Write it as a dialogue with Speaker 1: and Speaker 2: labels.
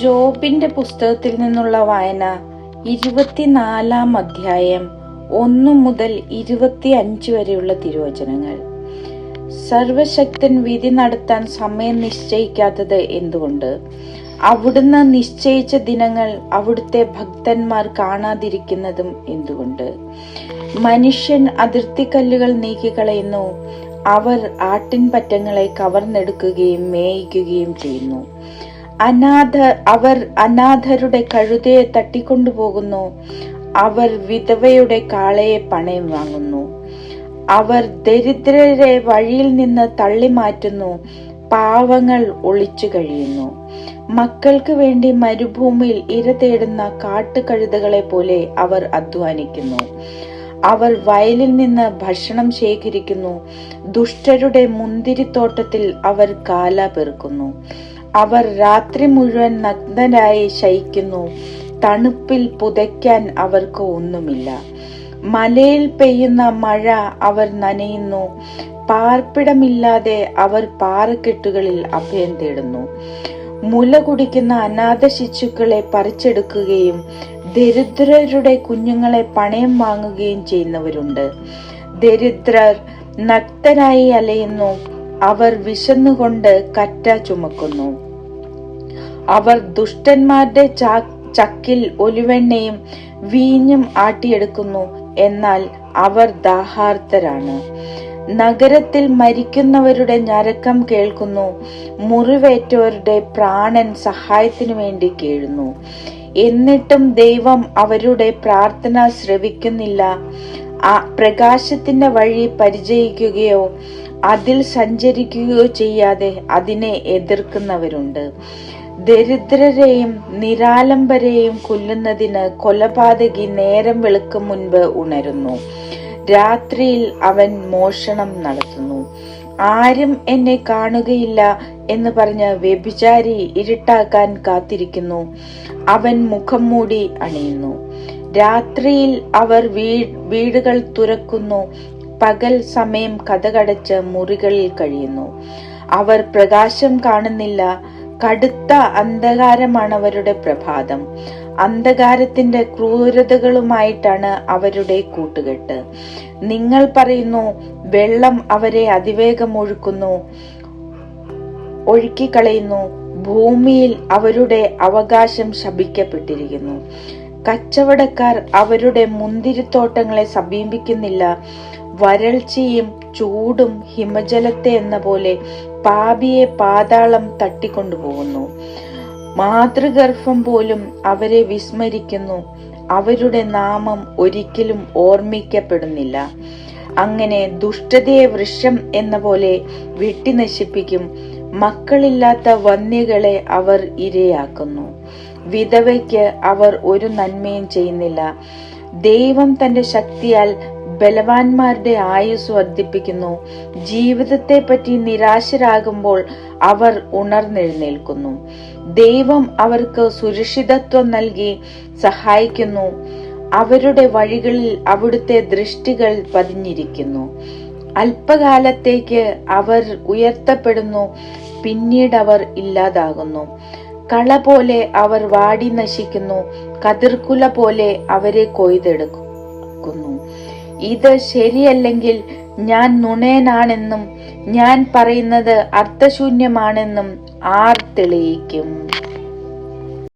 Speaker 1: ജോബിന്റെ പുസ്തകത്തിൽ നിന്നുള്ള വായന ഇരുപത്തിനാലാം അധ്യായം ഒന്നു മുതൽ ഇരുപത്തി അഞ്ച് വരെയുള്ള തിരുവചനങ്ങൾ. സർവശക്തൻ വിധി നടത്താൻ സമയം നിശ്ചയിക്കാത്തത് എന്തുകൊണ്ട്? അവിടുന്ന് നിശ്ചയിച്ച ദിനങ്ങൾ അവിടുത്തെ ഭക്തന്മാർ കാണാതിരിക്കുന്നതും എന്തുകൊണ്ട്? മനുഷ്യൻ അതിർത്തിക്കല്ലുകൾ നീക്കിക്കളയുന്നു. അവർ ആട്ടിൻപറ്റങ്ങളെ കവർന്നെടുക്കുകയും മേയിക്കുകയും ചെയ്യുന്നു. അനാഥ അവർ അനാഥരുടെ കഴുതയെ തട്ടിക്കൊണ്ടുപോകുന്നു. അവർ വിധവയുടെ കാളയെ പണയം വാങ്ങുന്നു. അവർ ദരിദ്രരെ വഴിയിൽ നിന്ന് തള്ളി മാറ്റുന്നു പാവങ്ങൾ ഒളിച്ചു കഴിയുന്നു. മക്കൾക്ക് വേണ്ടി മരുഭൂമിയിൽ ഇര തേടുന്ന കാട്ടുകഴുതകളെ പോലെ അവർ അധ്വാനിക്കുന്നു. അവർ വയലിൽ നിന്ന് ഭക്ഷണം ശേഖരിക്കുന്നു. ദുഷ്ടരുടെ മുന്തിരിത്തോട്ടത്തിൽ അവർ കാല പെറുക്കുന്നു. അവർ രാത്രി മുഴുവൻ നഗ്നരായി ശയിക്കുന്നു. തണുപ്പിൽ പുതയ്ക്കാൻ അവർക്ക് ഒന്നുമില്ല. മലയിൽ പെയ്യുന്ന മഴ അവർ നനയുന്നു. പാർപ്പിടമില്ലാതെ അവർ പാറക്കെട്ടുകളിൽ അഭയം തേടുന്നു. മുല കുടിക്കുന്ന അനാഥ ശിശുക്കളെ പറിച്ചെടുക്കുകയും ദരിദ്രരുടെ കുഞ്ഞുങ്ങളെ പണയം വാങ്ങുകയും ചെയ്യുന്നവരുണ്ട്. ദരിദ്രർ നഗ്നരായി അലയുന്നു. അവർ വിശന്നുകൊണ്ട് കറ്റ ചുമക്കുന്നു. അവർ ദുഷ്ടന്മാരുടെ ചക്കിൽ ഒലിവെണ്ണയും വീഞ്ഞും ആട്ടിയെടുക്കുന്നു. എന്നാൽ അവർ ദാഹാർത്തരാണ്. നഗരത്തിൽ മരിക്കുന്നവരുടെ ഞരക്കം കേൾക്കുന്നു. മുറിവേറ്റവരുടെ പ്രാണൻ സഹായത്തിനു വേണ്ടി കേഴുന്നു. എന്നിട്ടും ദൈവം അവരുടെ പ്രാർത്ഥന ശ്രവിക്കുന്നില്ല. ആ പ്രകാശത്തിന്റെ വഴി പരിചയിക്കുകയോ അതിൽ സഞ്ചരിക്കുകയോ ചെയ്യാതെ അതിനെ എതിർക്കുന്നവരുണ്ട്. ദരിദ്രരെയും നിരാലംബരെയും കൊല്ലുന്നതിന് കൊലപാതകി നേരം വെളുക്കും മുൻപ് ഉണരുന്നു. രാത്രിയിൽ അവൻ മോഷണം നടത്തുന്നു. ആരും എന്നെ കാണുകയില്ല എന്ന് പറഞ്ഞ് വ്യഭിചാരി ഇരുട്ടാക്കാൻ കാത്തിരിക്കുന്നു. അവൻ മുഖം മൂടി അണിയുന്നു. രാത്രിയിൽ അവർ വീ- വീടുകൾ തുറക്കുന്നു. പകൽ സമയം കഥകടച്ച് മുറികളിൽ കഴിയുന്നു. അവർ പ്രകാശം കാണുന്നില്ല. കടുത്ത അന്ധകാരമാണ് അവരുടെ പ്രഭാതം. അന്ധകാരത്തിന്റെ ക്രൂരതകളുമായിട്ടാണ് അവരുടെ കൂട്ടുകെട്ട്. നിങ്ങൾ പറയുന്നു വെള്ളം അവരെ അതിവേഗം ഒഴുക്കുന്നു ഒഴുക്കിക്കളയുന്നു. ഭൂമിയിൽ അവരുടെ അവകാശം ശപിക്കപ്പെട്ടിരിക്കുന്നു. കച്ചവടക്കാർ അവരുടെ മുന്തിരിത്തോട്ടങ്ങളെ സമീപിക്കുന്നില്ല. വരൾച്ചയും ചൂടും ഹിമജലത്തെ എന്ന പോലെ പാപിയെ പാതാളം തട്ടിക്കൊണ്ടുപോകുന്നു. മാതൃഗർഭം പോലും അവരെ വിസ്മരിക്കുന്നു. അവരുടെ നാമം ഒരിക്കലും ഓർമ്മിക്കപ്പെടുന്നില്ല. അങ്ങനെ ദുഷ്ടതയെ വൃക്ഷം എന്ന പോലെ വെട്ടി നശിപ്പിക്കും മക്കളില്ലാത്ത വന്യകളെ അവർ ഇരയാക്കുന്നു. വിധവയ്ക്ക് അവർ ഒരു നന്മയും ചെയ്യുന്നില്ല. ദൈവം തന്റെ ശക്തിയാൽ ബലവാന്മാരുടെ ആയുസ് വർദ്ധിപ്പിക്കുന്നു. ജീവിതത്തെ പറ്റി നിരാശരാകുമ്പോൾ അവർ ഉണർന്നെഴുന്നേൽക്കുന്നു. ദൈവം അവർക്ക് സുരക്ഷിതത്വം നൽകി സഹായിക്കുന്നു. അവരുടെ വഴികളിൽ അവിടുത്തെ ദൃഷ്ടികൾ പതിഞ്ഞിരിക്കുന്നു. അല്പകാലത്തേക്ക് അവർ ഉയർത്തപ്പെടുന്നു. പിന്നീട് അവർ ഇല്ലാതാകുന്നു. കള പോലെ അവർ വാടി നശിക്കുന്നു. കതിർക്കുല പോലെ അവരെ കൊയ്തെടുക്കുന്നു. ഇത് ശരിയല്ലെങ്കിൽ ഞാൻ നുണയനാണെന്നും ഞാൻ പറയുന്നത് അർത്ഥശൂന്യമാണെന്നും ആർ തെളിയിക്കും.